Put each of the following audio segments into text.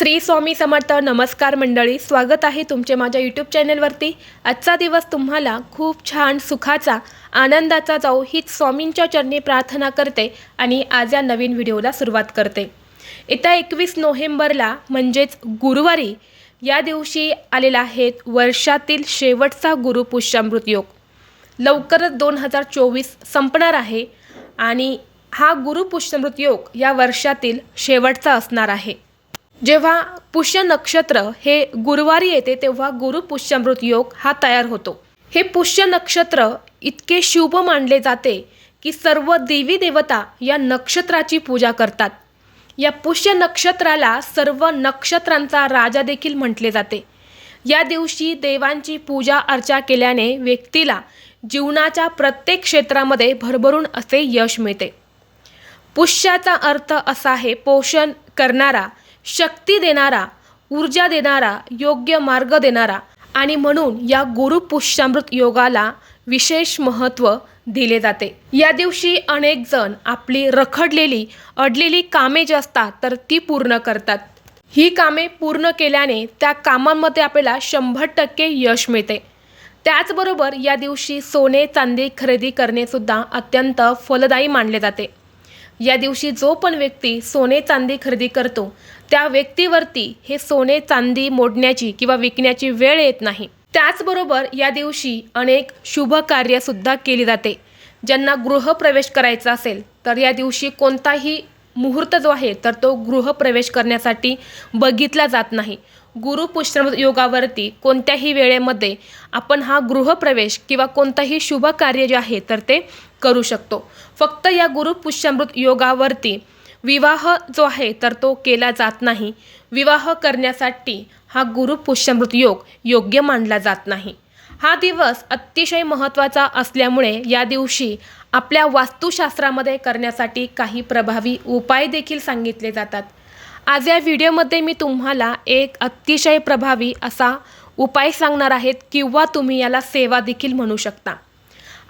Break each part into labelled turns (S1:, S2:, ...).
S1: श्री स्वामी समर्थ नमस्कार मंडळी स्वागत आहे तुमचे माझ्या यूट्यूब चॅनलवरती आजचा दिवस तुम्हाला खूप छान सुखाचा आनंदाचा जाऊ हीच स्वामींच्या चरणी प्रार्थना करते आणि आज या नवीन व्हिडिओला सुरुवात करते. येत्या एकवीस नोव्हेंबरला म्हणजेच गुरुवारी या दिवशी आलेला आहे वर्षातील शेवटचा गुरुपुष्यामृत योग. लवकरच दोन हजार चोवीस संपणार आहे आणि हा गुरुपुष्यामृत योग या वर्षातील शेवटचा असणार आहे. जेव्हा पुष्य नक्षत्र हे गुरुवारी येते तेव्हा गुरु पुष्यमृत योग हा तयार होतो. हे पुष्य नक्षत्र इतके शुभ मानले जाते की सर्व देवी देवता या नक्षत्राची पूजा करतात. या पुष्य नक्षत्राला सर्व नक्षत्रांचा राजा देखील म्हटले जाते. या दिवशी देवांची पूजा अर्चा केल्याने व्यक्तीला जीवनाच्या प्रत्येक क्षेत्रामध्ये भरभरून असे यश मिळते. पुष्याचा अर्थ असा आहे पोषण करणारा शक्ती देणारा ऊर्जा देणारा योग्य मार्ग देणारा आणि म्हणून या गुरुपुष्यामृत योगाला विशेष महत्त्व दिले जाते. या दिवशी अनेक जण आपली रखडलेली अडलेली कामे जी असतात तर ती पूर्ण करतात. ही कामे पूर्ण केल्याने त्या कामांमध्ये आपल्याला शंभर टक्के यश मिळते. त्याचबरोबर या दिवशी सोने चांदी खरेदी करणे सुद्धा अत्यंत फलदायी मानले जाते. या दिवशी जो पण व्यक्ती सोने चांदी खरेदी करतो त्या व्यक्तीवरती हे सोने चांदी मोडण्याची किंवा विकण्याची वेळ येत नाही. त्याचबरोबर या दिवशी अनेक शुभ कार्यसुद्धा केली जाते. ज्यांना गृहप्रवेश करायचा असेल तर या दिवशी कोणताही मुहूर्त जो आहे तर तो गृहप्रवेश करण्यासाठी बघितला जात नाही. गुरुपुष्ण योगावरती कोणत्याही वेळेमध्ये आपण हा गृहप्रवेश किंवा कोणतंही शुभ कार्य जे आहे तर ते करू शकतो. फक्त या गुरुपुष्यामृत योगावरती विवाह जो आहे तर तो केला जात नाही. विवाह करण्यासाठी हा गुरु पुष्यमृत योग योग्य मानला जात नाही. हा दिवस अतिशय महत्त्वाचा असल्यामुळे या दिवशी आपल्या वास्तुशास्त्रामध्ये करण्यासाठी काही प्रभावी उपाय देखील सांगितले जातात. आज या व्हिडिओमध्ये मी तुम्हाला एक अतिशय प्रभावी असा उपाय सांगणार आहेत किंवा तुम्ही याला सेवा देखील म्हणू शकता.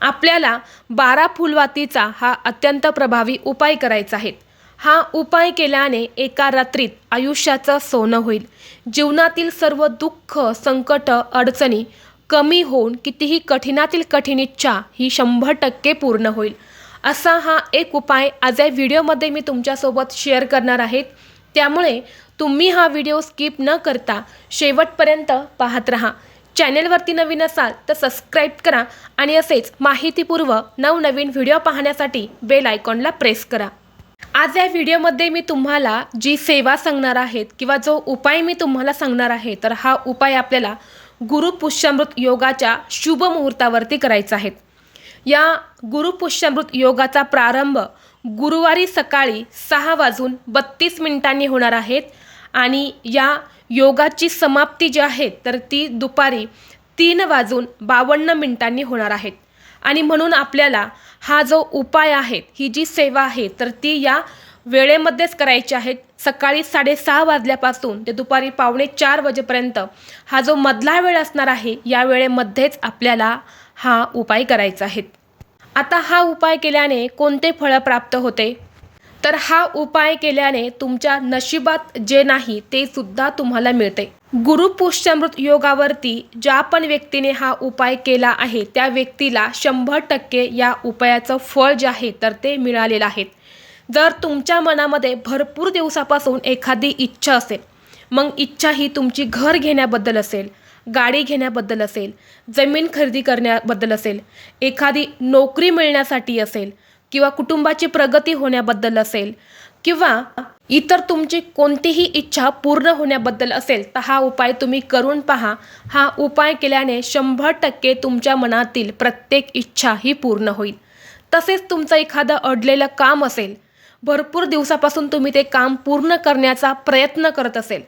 S1: आपल्याला बारा फुलवातीचा हा अत्यंत प्रभावी उपाय करायचा आहे. हा उपाय केल्याने एका रात्रीत आयुष्याचं सोनं होईल. जीवनातील सर्व दुःख संकट अडचणी कमी होऊन कितीही कठीणातील कठीण इच्छा ही शंभर टक्के पूर्ण होईल. असा हा एक उपाय आज या व्हिडिओमध्ये मी तुमच्यासोबत शेअर करणार आहेत त्यामुळे तुम्ही हा व्हिडिओ स्किप न करता शेवटपर्यंत पाहत राहा. चॅनेलवरती नवीन असाल तर सबस्क्राईब करा आणि असेच माहितीपूर्व नवनवीन व्हिडिओ पाहण्यासाठी बेल आयकॉनला प्रेस करा. आज या व्हिडिओमध्ये मी तुम्हाला जी सेवा सांगणार आहेत किंवा जो उपाय मी तुम्हाला सांगणार आहे तर हा उपाय आपल्याला गुरुपुष्यामृत योगाच्या शुभ मुहूर्तावरती करायचा आहे. या गुरुपुष्यामृत योगाचा प्रारंभ गुरुवारी सकाळी सहा वाजून बत्तीस मिनिटांनी होणार आहेत आणि या योगाची समाप्ती जी आहे तर ती दुपारी तीन वाजून बावन्न मिनिटांनी होणार आहेत आणि म्हणून आपल्याला हा जो उपाय आहे ही जी सेवा आहे तर ती या वेळेमध्येच करायची आहेत सकाळी साडेसहा वाजल्यापासून ते दुपारी पावणे चार वाजेपर्यंत हा जो मधला वेळ असणार आहे या वेळेमध्येच आपल्याला हा उपाय करायचा आहे. आता हा उपाय केल्याने कोणते फळं प्राप्त होते? तर हा उपाय केल्याने तुमच्या नशिबात जे नाही ते सुद्धा तुम्हाला मिळते. गुरुपुष्यामृत योगावरती ज्या पण व्यक्तीने हा उपाय केला आहे त्या व्यक्तीला शंभर टक्के या उपायाचं फळ जे आहे तर ते मिळालेलं आहे. जर तुमच्या मनामध्ये भरपूर दिवसापासून एखादी इच्छा असेल मग इच्छा ही तुमची घर घेण्याबद्दल असेल गाडी घेण्याबद्दल असेल जमीन खरेदी करण्याबद्दल असेल एखादी नोकरी मिळण्यासाठी असेल किंवा कुटुंबाची प्रगती होण्याबद्दल असेल किंवा इतर तुमची कोणतीही इच्छा पूर्ण होण्याबद्दल असेल तर हा उपाय तुम्ही करून पहा. हा उपाय केल्याने शंभर टक्के तुमच्या मनातील प्रत्येक इच्छा ही पूर्ण होईल. तसेच तुमचं एखादं अडलेलं काम असेल भरपूर दिवसापासून तुम्ही ते काम पूर्ण करण्याचा प्रयत्न करत असेल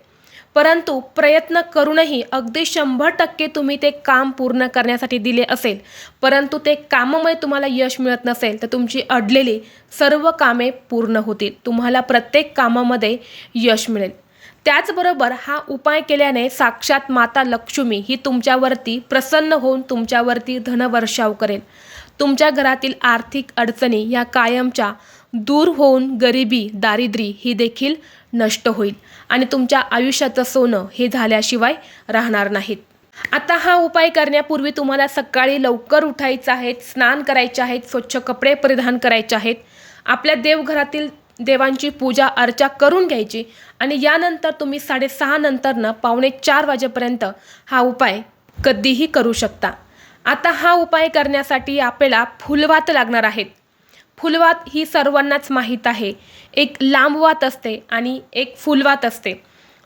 S1: परंतु प्रयत्न करूनही अगदी शंभर टक्के तुम्ही ते काम पूर्ण करण्यासाठी दिले असेल. परंतु ते कामामुळे तुम्हाला यश मिळत नसेल तर तुमची अडलेली सर्व कामे पूर्ण होतील. तुम्हाला प्रत्येक कामामध्ये यश मिळेल. त्याचबरोबर हा उपाय केल्याने साक्षात माता लक्ष्मी ही तुमच्यावरती प्रसन्न होऊन तुमच्यावरती धनवर्षाव करेल. तुमच्या घरातील आर्थिक अडचणी या कायमच्या दूर होऊन गरिबी दारिद्री ही देखील नष्ट होईल आणि तुमच्या आयुष्याचं सोनं हे झाल्याशिवाय राहणार नाहीत. आता हा उपाय करण्यापूर्वी तुम्हाला सकाळी लवकर उठायचं आहे स्नान करायचे आहेत स्वच्छ कपडे परिधान करायचे आहेत. आपल्या देवघरातील देवांची पूजा अर्चा करून घ्यायची आणि यानंतर तुम्ही साडेसहा नंतरनं पावणे चार वाजेपर्यंत हा उपाय कधीही करू शकता. आता हा उपाय करण्यासाठी आपल्याला फुलवात लागणार आहेत. फुलवात ही सर्वांनाच माहीत आहे. एक लांबवात असते आणि एक फुलवात असते.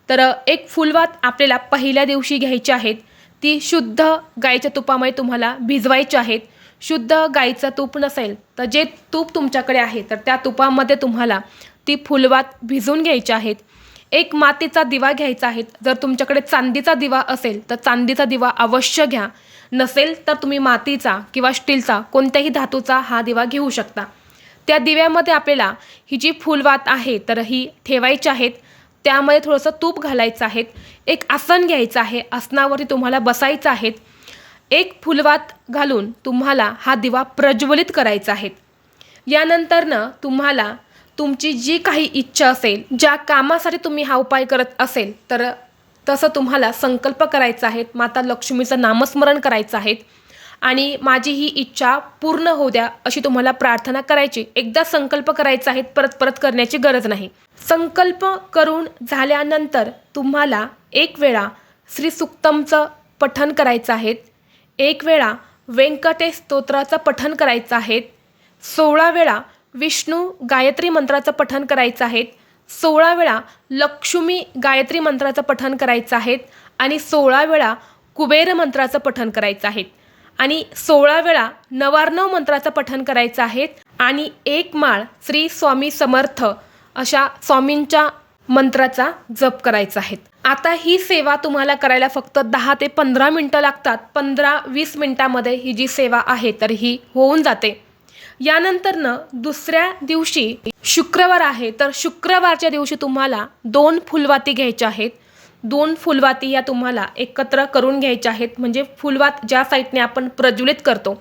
S1: तर एक फुलवात आपल्याला पहिल्या दिवशी घ्यायची आहेत. ती शुद्ध गाईच्या तुपामुळे तुम्हाला भिजवायची आहेत. शुद्ध गाईचं तूप नसेल तर जे तूप तुमच्याकडे आहे तर त्या तुपामध्ये तुम्हाला ती फुलवात भिजवून घ्यायची आहेत. एक मातीचा दिवा घ्यायचा आहे. जर तुमच्याकडे चांदीचा दिवा असेल तर चांदीचा दिवा अवश्य घ्या. नसेल तर तुम्ही मातीचा किंवा स्टीलचा कोणत्याही धातूचा हा दिवा घेऊ शकता. त्या दिव्यामध्ये आपल्याला ही जी फुलवात आहे तर ही ठेवायची आहेत. त्यामध्ये थोडंसं तूप घालायचं आहे एक आसन घ्यायचं आहे. आसनावरती तुम्हाला बसायचं आहे एक फुलवात घालून तुम्हाला हा दिवा प्रज्वलित करायचा आहे. यानंतरनं तुम्हाला तुमची जी काही इच्छा असेल ज्या कामासाठी तुम्ही हा उपाय करत असेल तर तसं तुम्हाला संकल्प करायचा आहे. माता लक्ष्मीचं नामस्मरण करायचं आहे. आणि माझी ही इच्छा पूर्ण होऊ द्या अशी तुम्हाला प्रार्थना करायची. एकदा संकल्प करायचा आहे परत परत करण्याची गरज नाही. संकल्प करून झाल्यानंतर तुम्हाला एक वेळा श्री सुक्तमचं पठन करायचं आहे. एक वेळा व्यंकटेश स्तोत्राचं पठन करायचं आहे. सोळा वेळा विष्णू गायत्री मंत्राचं पठन करायचं आहे. सोळा वेळा लक्ष्मी गायत्री मंत्राचं पठन करायचं आहे. आणि सोळा वेळा कुबेर मंत्राचं पठन करायचं आहे. आणि सोळा वेळा नवार्णव मंत्राचं पठण करायचं आहे आणि एक माळ श्री स्वामी समर्थ अशा स्वामींच्या मंत्राचा जप करायचा आहे आता ही सेवा तुम्हाला करायला फक्त दहा ते पंधरा मिनटं लागतात. पंधरा वीस मिनटामध्ये ही जी सेवा आहे तर ही होऊन जाते. यानंतरनं दुसऱ्या दिवशी शुक्रवार आहे तर शुक्रवारच्या दिवशी तुम्हाला दोन फुलवाती घ्यायच्या आहेत. दोन फुलवाती या तुम्हाला एकत्र करून घ्यायच्या आहेत. म्हणजे फुलवात ज्या साईडने आपण प्रज्वलित करतो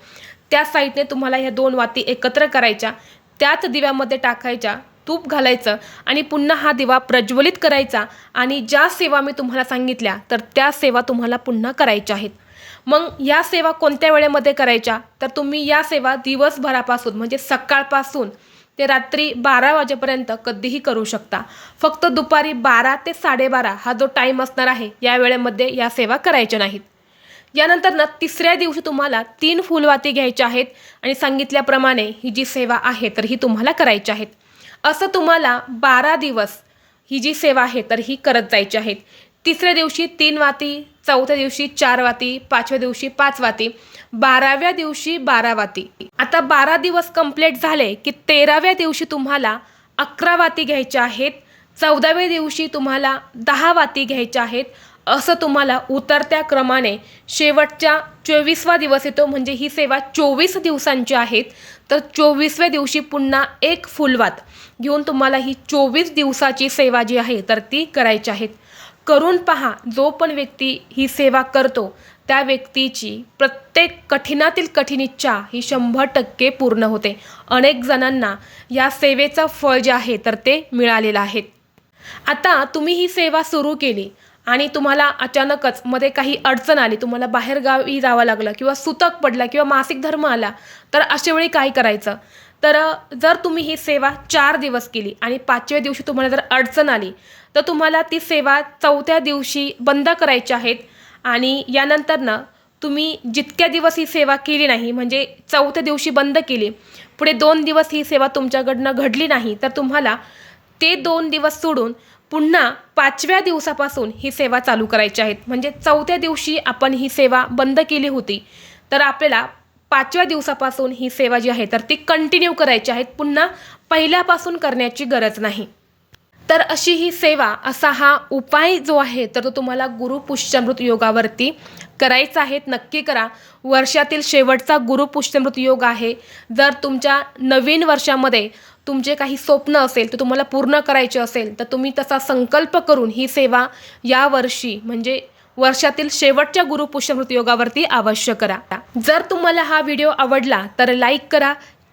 S1: त्या साईडने तुम्हाला ह्या दोन वाती एकत्र करायच्या. त्याच दिव्यामध्ये टाकायच्या तूप घालायचं आणि पुन्हा हा दिवा प्रज्वलित करायचा आणि ज्या सेवा मी तुम्हाला सांगितल्या तर त्या सेवा तुम्हाला पुन्हा करायच्या आहेत. मग या सेवा कोणत्या वेळेमध्ये करायच्या? तर तुम्ही या सेवा दिवसभरापासून म्हणजे सकाळपासून ते रात्री बारा वाजेपर्यंत कधीही करू शकता. फक्त दुपारी बारा ते साडेबारा हा जो टाईम असणार आहे या वेळेमध्ये या सेवा करायच्या नाहीत. यानंतर ना तिसऱ्या दिवशी तुम्हाला तीन फुलवाती घ्यायच्या आहेत आणि सांगितल्याप्रमाणे ही जी सेवा आहे तर ही तुम्हाला करायची आहेत. असं तुम्हाला बारा दिवस ही जी सेवा आहे तर ही करत जायची आहेत. तिसऱ्या दिवशी तीन वाती चौथ्या दिवशी चार वाती पाचव्या दिवशी पाच वाती. बाराव्या दिवशी बारा वाती आता बारा दिवस कंप्लीट झाले की तेराव्या दिवशी तुम्हाला अकरा वाती घ्यायच्या आहेत. चौदाव्या दिवशी तुम्हाला दहा वाती घ्यायच्या आहेत. असं तुम्हाला उतरत्या क्रमाने शेवटच्या चोवीसवा दिवस येतो. म्हणजे ही सेवा चोवीस दिवसांची आहेत. तर चोवीसव्या दिवशी पुन्हा एक फुलवात घेऊन तुम्हाला ही चोवीस दिवसाची सेवा जी आहे तर ती करायची आहेत करून पहा जो पण व्यक्ती ही सेवा करतो त्या व्यक्तीची प्रत्येक कठीणातील कठीण इच्छा ही शंभर टक्के पूर्ण होते. अनेक जणांना या सेवेचं फळ जे आहे तर ते मिळालेलं आहे. आता तुम्ही ही सेवा सुरू केली आणि तुम्हाला अचानकच मध्ये काही अडचण आली तुम्हाला बाहेरगावी जावं लागलं किंवा सुतक पडला किंवा मासिक धर्म आला तर अशा वेळी काय करायचं? तर जर तुम्ही ही सेवा चार दिवस केली आणि पाचव्या दिवशी तुम्हाला जर अडचण आली तर तुम्हाला ती सेवा चौथ्या दिवशी बंद करायची आहेत आणि यानंतरनं तुम्ही जितक्या दिवस ही सेवा केली नाही म्हणजे चौथ्या दिवशी बंद केली पुढे दोन दिवस ही सेवा तुमच्याकडनं घडली नाही तर तुम्हाला ते दोन दिवस सोडून पुन्हा पाचव्या दिवसापासून ही सेवा चालू करायची आहेत. म्हणजे चौथ्या दिवशी आपण ही सेवा बंद केली होती तर आपल्याला पाचव्या दिवसापासून ही सेवा जी आहे तर ती कंटिन्यू करायची आहेत. पुन्हा पहिल्यापासून करण्याची गरज नाही. तर अशी ही सेवा असा हा उपाय जो आहे तर तो तुम्हाला गुरुपुष्यमृत योगावरती करायचा आहे. नक्की करा. वर्षातील शेवटचा गुरुपुष्यमृत योग आहे. जर तुमच्या नवीन वर्षामध्ये तुमचे काही स्वप्न असेल तर तुम्हाला पूर्ण करायचे असेल तर तुम्ही तसा संकल्प करून ही सेवा या वर्षी म्हणजे वर्षातील शेवटच्या गुरु पुष्यमृत योगावरती अवश्य करा. जर तुम्हाला हा व्हिडिओ आवडला तर लाईक करा